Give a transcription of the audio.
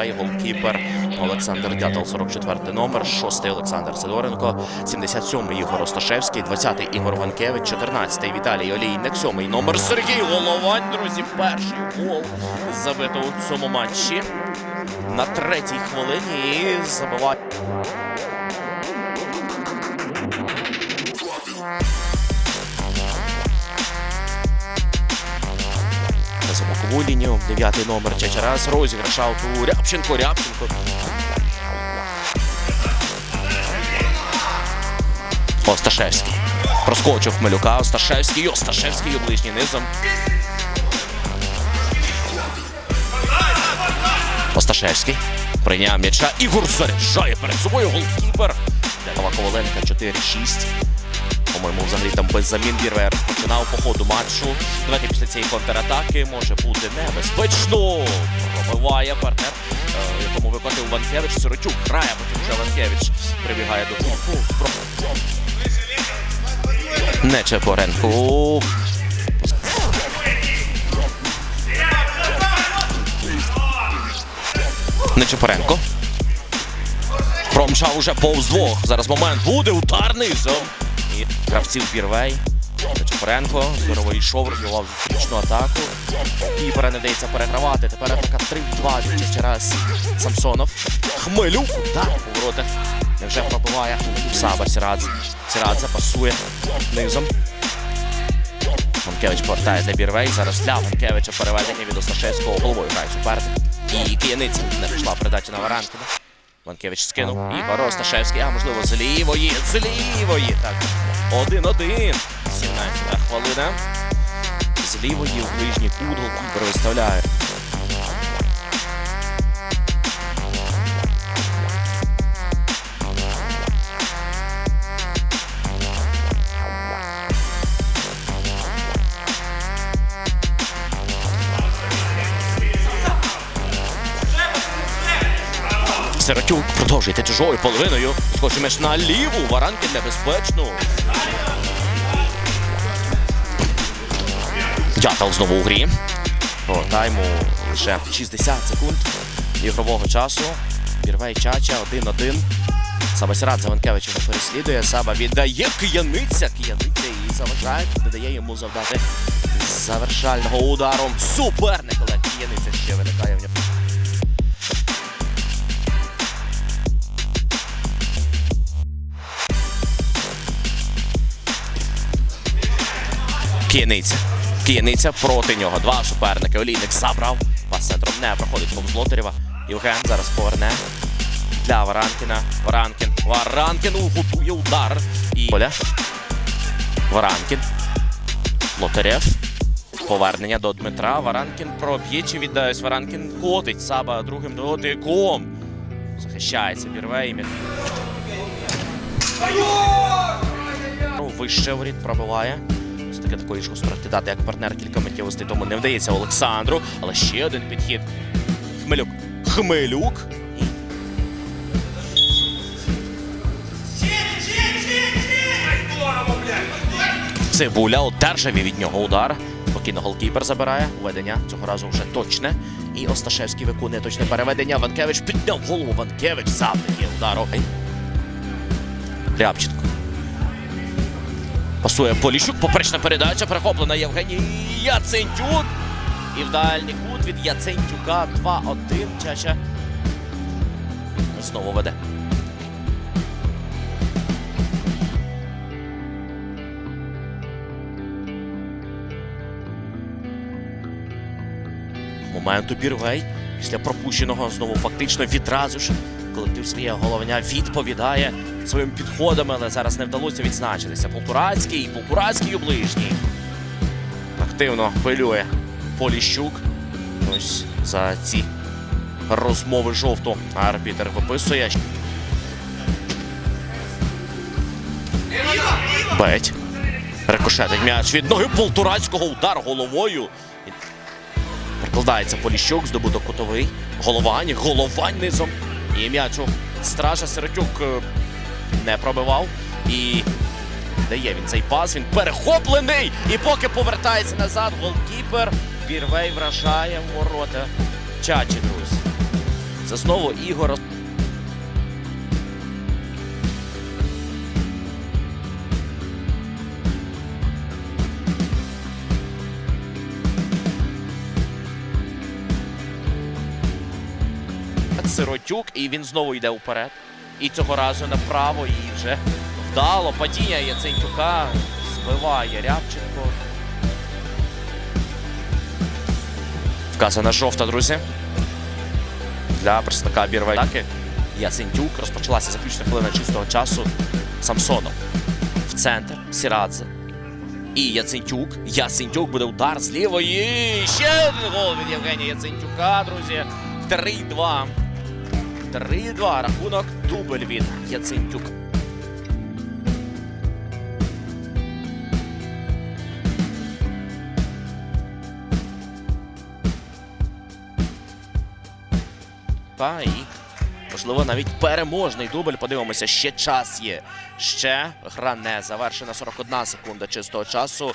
Бірвей, голкіпер Олександр Дятел, 44 номер, 6 Олександр Сидоренко, 77-й Ігор Осташевський, 20-й Ігор Ванкевич, 14-й Віталій Олійник, 7 номер Сергій Головань. Друзі, перший гол забито у цьому матчі на третій хвилині і забиває. На замокову лінію. Дев'ятий номер Чачарас. Розіграш ауту Рябченко. Рябченко. Осташевський. Проскочив Хмелюка. Осташевський. Осташевський у ближній низом. Осташевський. Прийняв м'яча. Ігор заряджає перед собою голкіпер. Денова Коваленка 4-6. По-моєму, взагалі там без замін Бірвей розпочинав по ходу матчу. Давайте після цієї контратаки може бути небезпечно. Пробиває партнер, е, якому виконує Ванкевич. Сиротюк грає, потім вже Ванкевич прибігає до клубу. Нечепоренко. Нечепоренко. Промчав уже повз двох. Зараз момент буде удар низом. І гравців Бірвей. Чепоренко здорово йшов, розвивав зустрічну атаку. Кіпера не вдається перегравати. Тепер атака 3-2 від через Самсонов. Хмелюк. Удар у воротах. Невже пробиває Саба Сірадзе. Сірадзе пасує низом. Манкевич повертає для Бірвей. Зараз для Манкевича переведення від Осташевського головою грає суперник. І Кияниця не пішла передача на Варанкіна. Ванкевич скинув. Ігор Осташевський, а можливо з лівої, з лівої. Так, один-один. 17 хвилина. З лівої в ближній кут голкіпер виставляє. Сиротюк продовжуйте чужою половиною. Скочить м'яч на ліву. Варанки небезпечно. Дятел знову у грі. По лише 60 секунд ігрового часу. Бірвей Чача 1-1. Саба Сірат Заванкевич його переслідує. Саба віддає кияниця. Кияниця і заважає, додає йому завдати завершального ударом. Суперник, але кияниця ще виникає в нього. Кияниця. Кияниця проти нього. Два суперники. Олійник забрав. Пас центром не проходить повз Лотарєва. Євген зараз поверне. Для Варанкіна. Варанкін. Варанкін готує удар. І Поля. Варанкін. Лотарєв. Повернення до Дмитра. Варанкін проб'є чи віддасть. Варанкін котить. Саба другим дотиком. Захищається. Бірве і м'яч. Ну, Вище воріт пробиває. Все таки такої ж гострати дати, як партнер кілька миттєвостей тому не вдається Олександру. Але ще один підхід. Хмелюк. Хмелюк. Цибуля одержав від нього удар. Спокійно голкіпер забирає. Ведення цього разу вже точне. І Осташевський виконує точне переведення. Ванкевич підняв голову. Ванкевич завдає удару. Рябченко. Пасує Поліщук. Поперечна передача. Перехоплена Євгеній Яцентюк. І в дальній кут від Яцентюка 2-1. Чача знову веде. Моменту Бірвей після пропущеного знову фактично відразу ж колектив своє головня відповідає своїми підходами, але зараз не вдалося відзначитися. Полтурацький, Полтурацький у ближній. Активно хвилює Поліщук. Ось за ці розмови жовту арбітер виписує. Беть. Рикошетить м'яч від ноги Полтурацького удар головою. Прикладається Поліщук, здобуток кутовий. Головань, головань низом. І м'ячу стража Сиротюк е, не пробивав. І дає він цей пас. Він перехоплений. І поки повертається назад, голкіпер Вірвей вражає ворота. Чачі, друзі. Це знову Ігор. Сиротюк, і він знову йде вперед. І цього разу направо, і вже вдало. Падіння Яценюка збиває Рябченко. Вказана жовта, друзі. Для представника атаки. Яцентюк. Розпочалася заключна хвилина чистого часу. Самсонов. В центр. Сірадзе. І Яцентюк. Яцентюк буде удар з лівої. Ще один гол від Євгенія Яцентюка, друзі. 3-2. 3-2. Рахунок дубль від Яцентюка. Та і, можливо, навіть переможний дубль. Подивимося, ще час є. Ще гра не завершена. 41 секунда чистого часу.